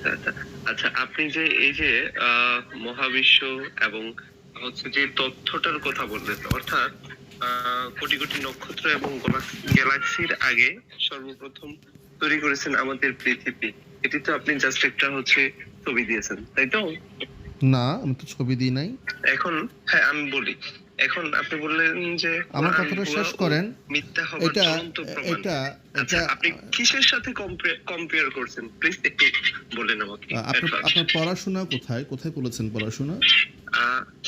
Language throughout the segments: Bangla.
আচ্ছা আচ্ছা আচ্ছা আপনি যে এই যে মহাবিশ্ব এবং হচ্ছে যে তথ্যটার কথা বললেন অর্থাৎ কোটি কোটি নক্ষত্র এবং গ্যালাক্সির আগে সর্বপ্রথম তৈরি করেছেন আমাদের পৃথিবী। এটি তো আপনি জাস্ট একটা হচ্ছে ছবি দিয়েছেন তাই তো? না আমি তো ছবি দিই নাই। এখন হ্যাঁ আমি বলি। এখন আপনি বললেন যে আমার কথাটা শেষ করেন। মিথ্যা হবার এটা। এটা আচ্ছা আপনি কিসের সাথে কম্পেয়ার করছেন? প্লিজ একটু বলেন আমাকে। আপনার পড়াশোনা কোথায়? কোথায় বলেছেন পড়াশোনা?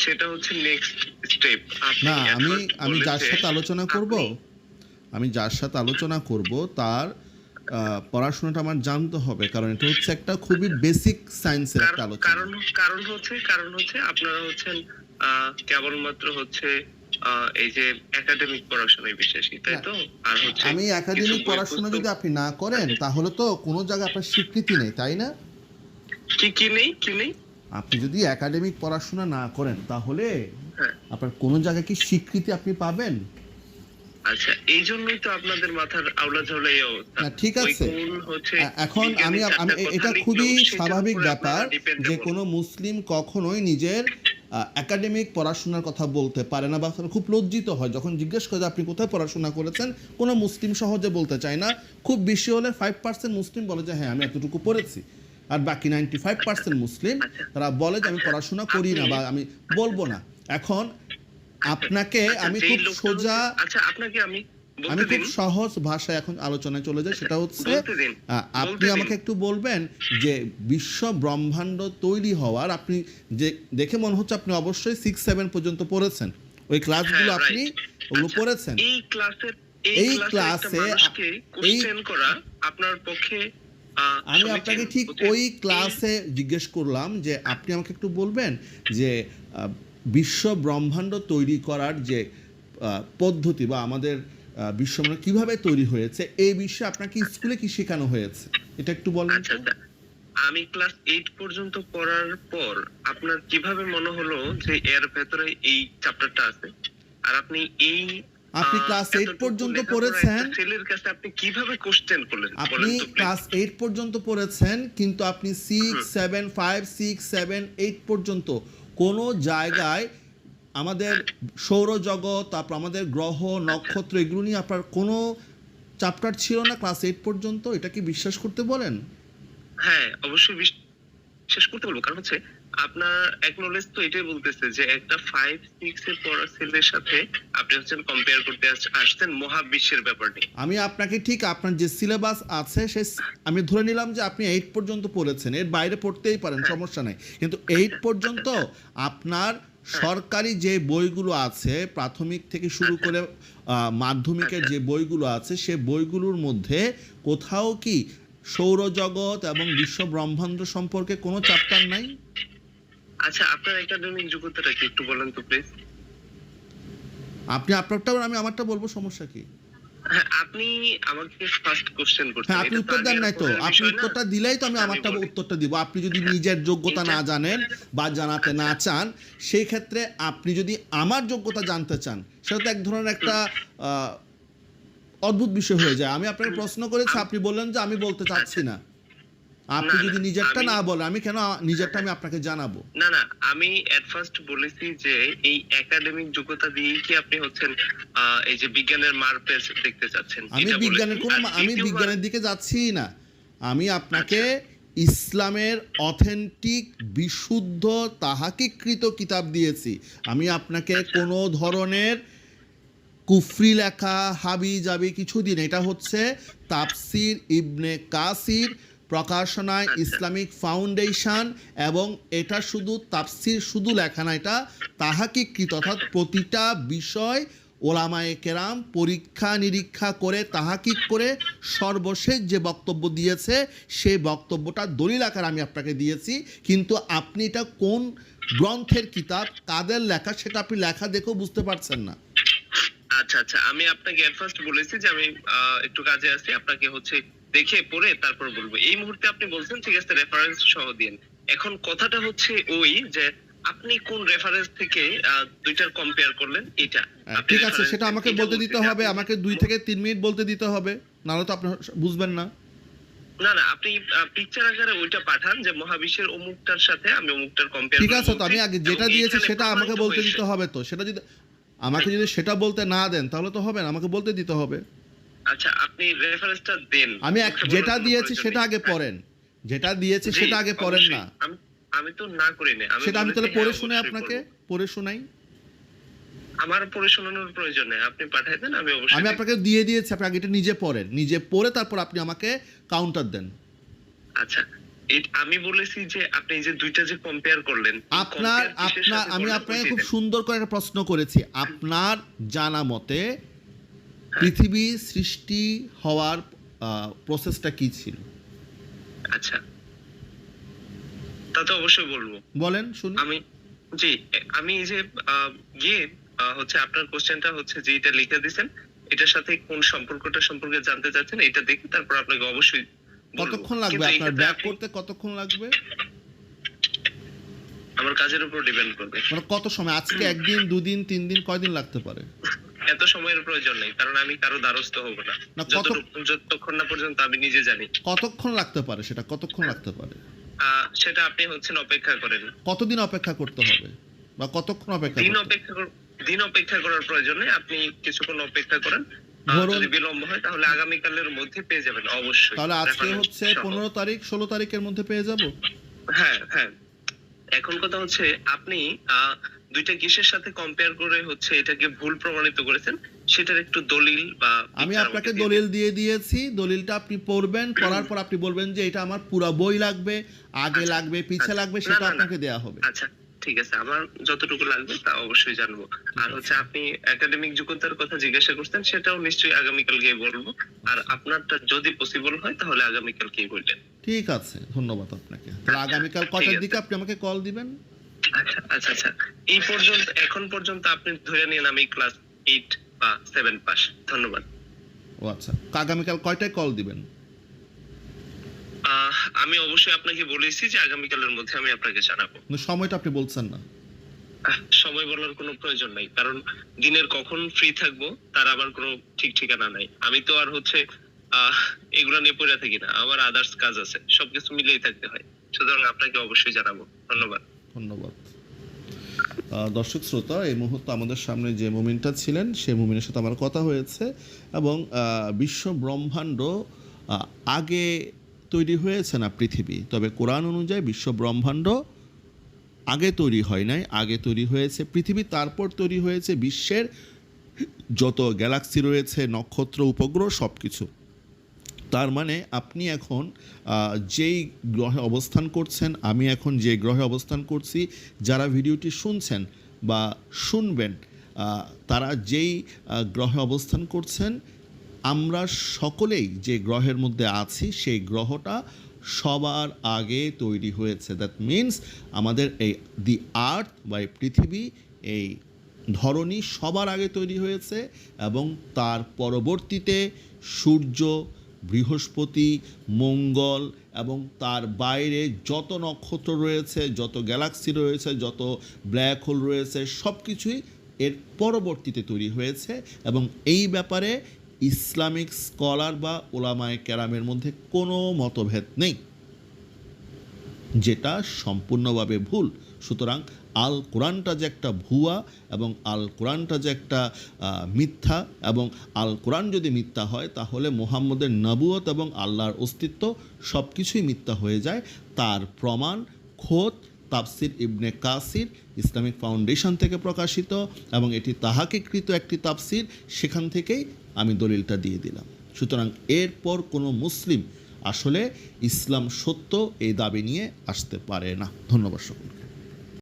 সেটা হচ্ছে নেক্সট স্টেপ না আমি আমি যার সাথে আলোচনা করব আমি যার সাথে আলোচনা করব তার পড়াশোনাটা আমার জানতে হবে কারণ এটা হচ্ছে একটা খুবই বেসিক সায়েন্সের একটা আলোচনা। কারণ কারণ হচ্ছে কারণ হচ্ছে আপনারা হচ্ছেন কেবলমাত্র হচ্ছে এই যে একাডেমিক পড়াশোনায় বিশ্বাসী তাই তো? আর হচ্ছে আমি একাডেমিক পড়াশোনা যদি আপনি না করেন তাহলে তো কোনো জায়গায় আপনার স্বীকৃতি নেই তাই না? কি কি নেই কি নেই? আপনি যদি একাডেমিক পড়াশোনা না করেন তাহলে হ্যাঁ। আপনার কোনো জায়গায় কি স্বীকৃতি আপনি পাবেন? আচ্ছা এই জন্যই তো আপনাদের মাথার আওলা এই অবস্থা ঠিক আছে। এখন আমি আমি এটা খুবই স্বাভাবিক ব্যাপার যে কোনো মুসলিম কখনোই নিজের একাডেমিক পড়াশোনার কথা বলতে পারে না বা খুব লজ্জিত হয়। যখন জিজ্ঞেস করে আপনি কোথায় পড়াশোনা করেছেন কোনো মুসলিম সহজে বলতে চায় না। খুব বেশি হলে ফাইভ পার্সেন্ট মুসলিম বলে যে হ্যাঁ আমি এতটুকু পড়েছি। আর বাকি নাইনটি ফাইভ পার্সেন্ট মুসলিম তারা বলে যে আমি পড়াশোনা করি না বা আমি বলব না। এখন আপনাকে আচ্ছা, আমি খুব সোজা আচ্ছা আপনাকে আমি আমি খুব সহজ ভাষায় এখন আলোচনায় চলে যাই সেটা হচ্ছে আপনি আমাকে একটু বলবেন যে বিশ্ব ব্রহ্মাণ্ড তৈরি হওয়ার আপনি যে দেখে মনে হচ্ছে আপনি অবশ্যই সিক্স সেভেন পর্যন্ত পড়েছেন। ওই ক্লাসগুলো হ্যাঁ, আপনি ওগুলো আচ্ছা, পড়েছেন। এই ক্লাসের এই এই ক্লাসে ক্লাসে এই- কোশ্চেন করা আপনার পক্ষে আমি আপনাকে ঠিক ওই ক্লাসে জিজ্ঞেস করলাম যে আপনি আমাকে একটু বলবেন যে বিশ্ব ব্রহ্মাণ্ড তৈরি করার যে পদ্ধতি বা আমাদের আহ, কীভাবে তৈরি হয়েছে? এই বিষয়ে আপনাকে স্কুলে কি শেখানো হয়েছে? এটা একটু বলেন আচ্ছা? আচ্ছা। আমি ক্লাস এইট পর্যন্ত পড়ার পর আপনার কীভাবে মনে হলো যে এর ভেতরে এই চ্যাপ্টারটা আছে? আর আপনি এই আপনি ক্লাস এইট পর্যন্ত পড়েছেন। ছেলের কাছে আপনি কীভাবে কোশ্চেন করলেন? আপনি? ক্লাস এইট পর্যন্ত পড়েছেন কিন্তু আপনি six seven five six seven eight পর্যন্ত কোনো জায়গায় আমাদের সৌরজগৎ তারপর আমাদের গ্রহ নক্ষত্র এগুলো নিয়ে আপনার কোনো চ্যাপ্টার ছিল না ক্লাস এইট পর্যন্ত? এটা কি বিশ্বাস করতে বলেন? হ্যাঁ অবশ্যই বিশ্বাস করতে বলব। কারণ হচ্ছে আপনার একনোলেজ তো এটাই বলতেছে যে একটা ফাইভ সিক্স এর পড়া ছেলের সাথে আপনি হচ্ছেন কম্পেয়ার করতে আস- আসছেন মহাবিশ্বের ব্যাপার নিয়ে। আমি আপনাকে ঠিক আপনার যে সিলেবাস আছে সে আমি ধরে নিলাম যে আপনি এইট পর্যন্ত পড়েছেন। এর বাইরে পড়তেই পারেন সমস্যা নাই। কিন্তু এইট পর্যন্ত আপনার সরকারি যে বইগুলো আছে প্রাথমিক থেকে শুরু করে মাধ্যমিকের যে বইগুলো আছে সে বইগুলোর মধ্যে কোথাও কি সৌরজগৎ এবং বিশ্ব ব্রহ্মাণ্ড সম্পর্কে কোনো চ্যাপ্টার নাই? আচ্ছা আপনার একাডেমিক যোগ্যতাটা কি একটু বলেন তো প্লিজ আপনি আপনারটা আমি আমারটা বলব সমস্যা কি? আপনি আমাকে ফার্স্ট কোশ্চেন করছেন। হ্যাঁ আপনি উত্তর দেন নাই তো। আপনি উত্তরটা দিলেই তো আমি আমি আমারটা উত্তরটা দিব। আপনি যদি নিজের যোগ্যতা না জানেন বা জানাতে না চান সেই ক্ষেত্রে আপনি যদি আমার যোগ্যতা জানতে চান সেটা তো এক ধরনের একটা আহ, অদ্ভুত বিষয় হয়ে যায়। আমি আপনাকে প্রশ্ন করেছি আপনি বললেন যে আমি বলতে চাচ্ছি না। আপনি যদি নিজেরটা না বলেন আমি কেন নিজেরটা আমি আপনাকে জানাব? না না আমি এট ফার্স্ট বলেছি যে এই একাডেমিক যোগ্যতা দিয়েই কি আপনি হচ্ছেন এই যে বিজ্ঞানের মারপেজ দেখতে চাচ্ছেন আমি বিজ্ঞানের কোনো আমি বিজ্ঞানের দিকে যাচ্ছি না। আমি আপনাকে ইসলামের অথেন্টিক বিশুদ্ধ তাহাকিকৃত কিতাব দিয়েছি। আমি আপনাকে কোনো ধরনের কুফরি লেখা হাবি জাবি কিছু দিন এটা হচ্ছে তাপসির ইবনে কাসির প্রকাশনায় ইসলামিক ফাউন্ডেশন এবং এটা শুধু তাপসির শুধু লেখা না এটা তাহাকিকৃত অর্থাৎ প্রতিটা বিষয় ওলামায়ে কেরাম পরীক্ষা নিরীক্ষা করে তাহাকিক করে সর্বশেষ যে বক্তব্য দিয়েছে সেই বক্তব্যটা দলিল আকার আমি আপনাকে দিয়েছি। কিন্তু আপনি এটা কোন গ্রন্থের কিতাব কাদের লেখা সেটা আপনি লেখা দেখেও বুঝতে পারছেন না। আচ্ছা আচ্ছা। আমি আপনাকে ফার্স্ট বলেছি যে আমি একটু কাজে আছি। আপনাকে হচ্ছে দেখে পড়ে তারপর বলব। এই মুহূর্তে আপনি বলছেন ঠিক আছে রেফারেন্স সহ দিন এখন কথাটা হচ্ছে ওই যে আপনি কোন রেফারেন্স থেকে দুইটার কম্পেয়ার করলেন? এটা। ঠিক আছে সেটা আমাকে বলতে দিতে হবে আমাকে দুই থেকে তিন মিনিট বলতে দিতে হবে নাহলে তো আপনি বুঝবেন না। না না আপনি পিকচার আকারে ওইটা পাঠান যে মহাবিশ্বের অমুকটার সাথে আমি অমুকটার কম্পেয়ার ঠিক আছে তো আমি আগে যেটা দিয়েছি সেটা আমাকে বলতে দিতে হবে তো। সেটা যদি আমাকে যদি সেটা বলতে না দেন তাহলে তো হবে না আমাকে বলতে দিতে হবে। আচ্ছা আপনি রেফারেন্সটা দেন। আমি যেটা দিয়েছি সেটা আগে পড়েন। যেটা দিয়েছি সেটা আগে পড়েন না। আমি তো না করি না সেটা আমি তাহলে পড়ে হ্যাঁ, শুনে আপনাকে। পড়ে শোনাই। আমার পড়ে শোনানোর প্রয়োজন নেই। আপনি পাঠাই দেন আমি অবশ্যই আমি আপনাকে দিয়ে দিয়েছি আপনি আগে এটা নিজে পড়েন। নিজে পড়ে তারপর আপনি আমাকে কাউন্টার দেন। আচ্ছা আমি বলেছি যে আপনি যে দুইটা যে কম্পেয়ার করলেন আপনার আপনার আমি আপনাকে খুব সুন্দর করে একটা প্রশ্ন করেছি। আপনার জানা মতে পৃথিবী সৃষ্টি হওয়ার প্রসেসটা কি ছিল? আচ্ছা। তা তো অবশ্যই বলব। বলেন শুনি আমি জি আমি এই যে গিয়ে হচ্ছে আপনার কোশ্চেনটা হচ্ছে যে এটা লিখে দিয়েছেন এটার সাথে কোন সম্পর্কটা সম্পর্কে জানতে চাচ্ছেন এটা দেখে তারপর আপনাকে অবশ্যই কতক্ষণ লাগবে আপনার ব্যাক করতে কতক্ষণ লাগবে? আমার কাজের উপর ডিপেন্ড করবে। মানে কত সময়? আজকে একদিন দুদিন তিন দিন কয়দিন লাগতে পারে? এত সময়ের প্রয়োজন নেই কারণ আমি কারও দ্বারস্থ হব না। যতক্ষণ না পর্যন্ত আমি নিজে জানি। কতক্ষণ লাগতে পারে সেটা? কতক্ষণ লাগতে পারে? সেটা আপনি হচ্ছেন অপেক্ষা করেন। কতদিন অপেক্ষা করতে হবে? বা কতক্ষণ অপেক্ষা দিন অপেক্ষা দিন অপেক্ষা করার প্রয়োজন নেই আপনি কিছুক্ষণ অপেক্ষা করেন। যদি বিলম্ব হয় তাহলে আগামীকালের মধ্যে পেয়ে যাবেন অবশ্যই। তাহলে আজকে হচ্ছে পনেরো তারিখ ষোলো তারিখের মধ্যে পেয়ে যাব? হ্যাঁ হ্যাঁ। এখন কথা হচ্ছে আপনি আহ, দুইটা কিসের সাথে কম্পেয়ার করে হচ্ছে এটাকে ভুল প্রমাণিত করেছেন সেটার একটু দলিল বা আমি আপনাকে দলিল দিয়ে দিয়েছি দলিলটা আপনি পড়বেন পড়ার পর আপনি বলবেন যে এটা আমার পুরা বই লাগবে আগে আচ্ছা, লাগবে পিছে আচ্ছা। লাগবে সেটা। আপনাকে দেয়া হবে। আচ্ছা ঠিক আছে আমার যতটুকু লাগবে তা অবশ্যই জানব। আর হচ্ছে আপনি একাডেমিক যোগ্যতার কথা জিজ্ঞাসা করছেন সেটাও নিশ্চয়ই আগামীকাল গিয়ে বলব। আর আপনারটা যদি পসিবল হয় তাহলে আগামীকাল গিয়ে বললেন ঠিক আছে ধন্যবাদ আপনাকে। তাহলে আগামীকাল কটার দিকে আপনি আমাকে কল দিবেন? আচ্ছা আচ্ছা আচ্ছা। এই পর্যন্ত এখন পর্যন্ত আপনি ধরে নিন আমি ক্লাস এইট বা সেভেন পাস ধন্যবাদ। ও আচ্ছা আগামীকাল কয়টায় কল দিবেন? আমি অবশ্যই আপনাকে বলেছি যে আগামীকালের মধ্যে আমি আপনাকে জানাব। সময়টা আপনি বলছেন না। সময় বলার কোনো প্রয়োজন নাই কারণ দিনের কখন ফ্রি থাকব তার আবার কোনো ঠিক ঠিকানা নাই। আমি তো আর হচ্ছে আহ এগুলো নিয়ে পড়ে থাকি না আমার আদার্স কাজ আছে সবকিছু মিলেই থাকতে হয়। সুতরাং আপনাকে অবশ্যই জানাব। ধন্যবাদ। ধন্যবাদ। দর্শক শ্রোতা, এই মুহূর্তে আমাদের সামনে যে মুমিনটা ছিলেন, সেই মুমিনের সাথে আমার কথা হয়েছে এবং বিশ্ব ব্রহ্মাণ্ড আগে তৈরি হয়েছে না পৃথিবী। তবে কোরআন অনুযায়ী বিশ্ব ব্রহ্মাণ্ড আগে তৈরি হয় নাই, আগে তৈরি হয়েছে পৃথিবী, তারপর তৈরি হয়েছে বিশ্বের যত গ্যালাক্সি রয়েছে, নক্ষত্র, উপগ্রহ সব কিছু তার মানে আপনি এখন যেই গ্রহে অবস্থান করছেন, আমি এখন যে গ্রহে অবস্থান করছি, যারা ভিডিওটি শুনছেন বা শুনবেন তারা যেই গ্রহে অবস্থান করছেন, আমরা সকলেই যে গ্রহের মধ্যে আছি, সেই গ্রহটা সবার আগে তৈরি হয়েছে। দ্যাট মিন্স আমাদের এই দি আর্থ বা পৃথিবী, এই ধরনী সবার আগে তৈরি হয়েছে এবং তার পরবর্তীতে সূর্য বৃহস্পতি, মঙ্গল এবং তার বাইরে যত নক্ষত্র রয়েছে, যত গ্যালাক্সি রয়েছে, যত ব্ল্যাক হোল রয়েছে সব কিছুই এর পরবর্তীতে তৈরি হয়েছে এবং এই ব্যাপারে ইসলামিক স্কলার বা ওলামায় ক্যারামের মধ্যে কোনো মতভেদ নেই। যেটা সম্পূর্ণভাবে ভুল। সুতরাং আল কোরআনটা যে একটা ভুয়া এবং আল কোরআনটা যে একটা মিথ্যা এবং আল কোরআন যদি মিথ্যা হয়, তাহলে মোহাম্মদের নবুয়ত এবং আল্লাহর অস্তিত্ব সব কিছুই মিথ্যা হয়ে যায়। তার প্রমাণ খোদ তাফসির ইবনে কাসির ইসলামিক ফাউন্ডেশন থেকে প্রকাশিত এবং এটি তাহাকিকৃত একটি তাফসির। সেখান থেকেই আমি দলিলটা দিয়ে দিলাম। সুতরাং এরপর কোনো মুসলিম আসলে ইসলাম সত্য এই দাবি নিয়ে আসতে পারে না। ধন্যবাদ সকলকে।